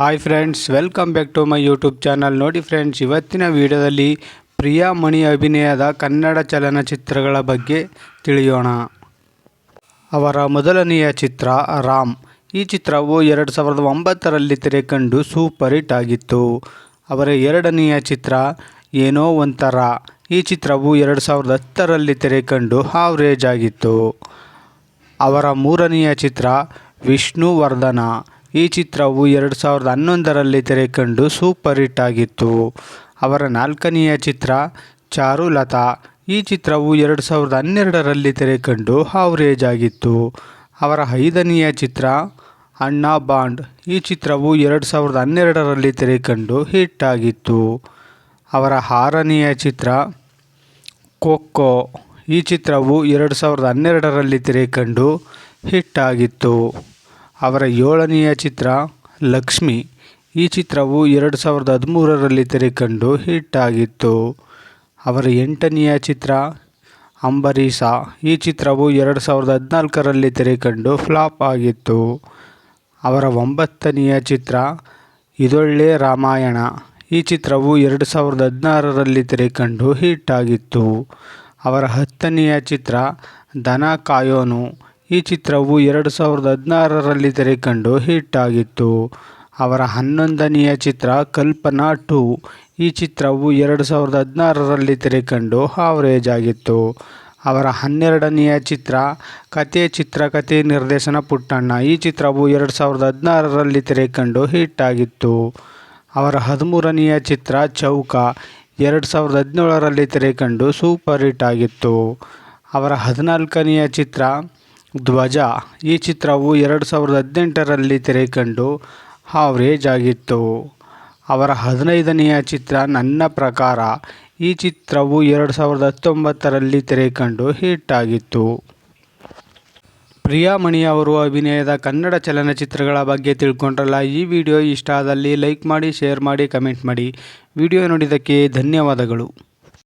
Hi friends welcome back to my YouTube channel ನೋಡಿ friends ಇವತ್ತಿನ ವಿಡಿಯೋದಲ್ಲಿ ಪ್ರಿಯಾ ಮಣಿ ಅಭಿನಯದ ಕನ್ನಡ ಚಲನಚಿತ್ರಗಳ ಬಗ್ಗೆ ತಿಳಿಯೋಣ. ಅವರ ಮೊದಲನೆಯ ಚಿತ್ರ ರಾಮ್. ಈ ಚಿತ್ರವು ಎರಡು ಸಾವಿರದ ಒಂಬತ್ತರಲ್ಲಿ ತೆರೆಕಂಡು ಸೂಪರ್ ಹಿಟ್ ಆಗಿತ್ತು. ಅವರ ಎರಡನೆಯ ಚಿತ್ರ ಏನೋ ಒಂಥರ. ಈ ಚಿತ್ರವು ಎರಡು ಸಾವಿರದ ಹತ್ತರಲ್ಲಿ ತೆರೆಕಂಡು ಹಾವ್ರೇಜ್ ಆಗಿತ್ತು. ಅವರ ಮೂರನೆಯ ಚಿತ್ರ ವಿಷ್ಣುವರ್ಧನ. ಈ ಚಿತ್ರವು ಎರಡು ಸಾವಿರದ ಹನ್ನೊಂದರಲ್ಲಿ ತೆರೆಕಂಡು ಸೂಪರ್ ಹಿಟ್ ಆಗಿತ್ತು. ಅವರ ನಾಲ್ಕನೆಯ ಚಿತ್ರ ಚಾರುಲತಾ. ಈ ಚಿತ್ರವು ಎರಡು ಸಾವಿರದ ಹನ್ನೆರಡರಲ್ಲಿ ತೆರೆಕಂಡು ಹಾವ್ರೇಜ್ ಆಗಿತ್ತು. ಅವರ ಐದನೆಯ ಚಿತ್ರ ಅಣ್ಣಾ ಬಾಂಡ್. ಈ ಚಿತ್ರವು ಎರಡು ಸಾವಿರದ ಹನ್ನೆರಡರಲ್ಲಿ ತೆರೆಕಂಡು ಹಿಟ್ ಆಗಿತ್ತು. ಅವರ ಆರನೆಯ ಚಿತ್ರ ಖೋಖೋ ಈ ಚಿತ್ರವು ಎರಡು ಸಾವಿರದ ಹನ್ನೆರಡರಲ್ಲಿ ತೆರೆಕಂಡು ಹಿಟ್ ಆಗಿತ್ತು. ಅವರ ಏಳನೆಯ ಚಿತ್ರ, ಲಕ್ಷ್ಮಿ. ಈ ಚಿತ್ರವು ಎರಡು ಸಾವಿರದ ಹದಿಮೂರರಲ್ಲಿ ತೆರೆಕಂಡು ಹಿಟ್ ಆಗಿತ್ತು. ಅವರ ಎಂಟನೆಯ ಚಿತ್ರ, ಅಂಬರೀಷ. ಈ ಚಿತ್ರವು ಎರಡು ಸಾವಿರದ ಹದಿನಾಲ್ಕರಲ್ಲಿ ತೆರೆಕಂಡು ಫ್ಲಾಪ್ ಆಗಿತ್ತು. ಅವರ ಒಂಬತ್ತನೆಯ ಚಿತ್ರ, ಇದೊಳ್ಳೆ ರಾಮಾಯಣ. ಈ ಚಿತ್ರವು ಎರಡು ಸಾವಿರದ ಹದಿನಾರರಲ್ಲಿ ತೆರೆಕಂಡು ಹಿಟ್ ಆಗಿತ್ತು. ಅವರ ಹತ್ತನೆಯ ಚಿತ್ರ, ದನ ಕಾಯೋನು. ಈ ಚಿತ್ರವು ಎರಡು ಸಾವಿರದ ಹದಿನಾರರಲ್ಲಿ ತೆರೆಕಂಡು ಹಿಟ್ ಆಗಿತ್ತು. ಅವರ ಹನ್ನೊಂದನೆಯ ಚಿತ್ರ ಕಲ್ಪನಾ ಟು. ಈ ಚಿತ್ರವು ಎರಡು ಸಾವಿರದ ಹದಿನಾರರಲ್ಲಿ ತೆರೆಕಂಡು ಆವರೇಜ್ ಆಗಿತ್ತು. ಅವರ ಹನ್ನೆರಡನೆಯ ಚಿತ್ರ ಕತೆ ಚಿತ್ರಕಥೆ ನಿರ್ದೇಶನ ಪುಟ್ಟಣ್ಣ. ಈ ಚಿತ್ರವು ಎರಡು ಸಾವಿರದ ಹದಿನಾರರಲ್ಲಿ ತೆರೆಕಂಡು ಹಿಟ್ ಆಗಿತ್ತು. ಅವರ ಹದಿಮೂರನೆಯ ಚಿತ್ರ ಚೌಕ. ಎರಡು ಸಾವಿರದ ಹದಿನೇಳರಲ್ಲಿ ತೆರೆಕಂಡು ಸೂಪರ್ ಹಿಟ್ ಆಗಿತ್ತು. ಅವರ ಹದಿನಾಲ್ಕನೆಯ ಚಿತ್ರ ಧ್ವಜ. ಈ ಚಿತ್ರವು ಎರಡು ಸಾವಿರದ ಹದಿನೆಂಟರಲ್ಲಿ ತೆರೆಕಂಡು ಹಾವ್ರೇಜ್ ಆಗಿತ್ತು. ಅವರ ಹದಿನೈದನೆಯ ಚಿತ್ರ ನನ್ನ ಪ್ರಕಾರ ಈ ಚಿತ್ರವು ಎರಡು ಸಾವಿರದ ಹತ್ತೊಂಬತ್ತರಲ್ಲಿ ತೆರೆಕಂಡು ಹಿಟ್ ಆಗಿತ್ತು. ಪ್ರಿಯಾಮಣಿ ಅವರು ಅಭಿನಯದ ಕನ್ನಡ ಚಲನಚಿತ್ರಗಳ ಬಗ್ಗೆ ತಿಳ್ಕೊಂಡ್ರಲ್ಲ, ಈ ವಿಡಿಯೋ ಇಷ್ಟ ಆದಲ್ಲಿ ಲೈಕ್ ಮಾಡಿ, ಶೇರ್ ಮಾಡಿ, ಕಮೆಂಟ್ ಮಾಡಿ. ವಿಡಿಯೋ ನೋಡಿದ್ದಕ್ಕೆ ಧನ್ಯವಾದಗಳು.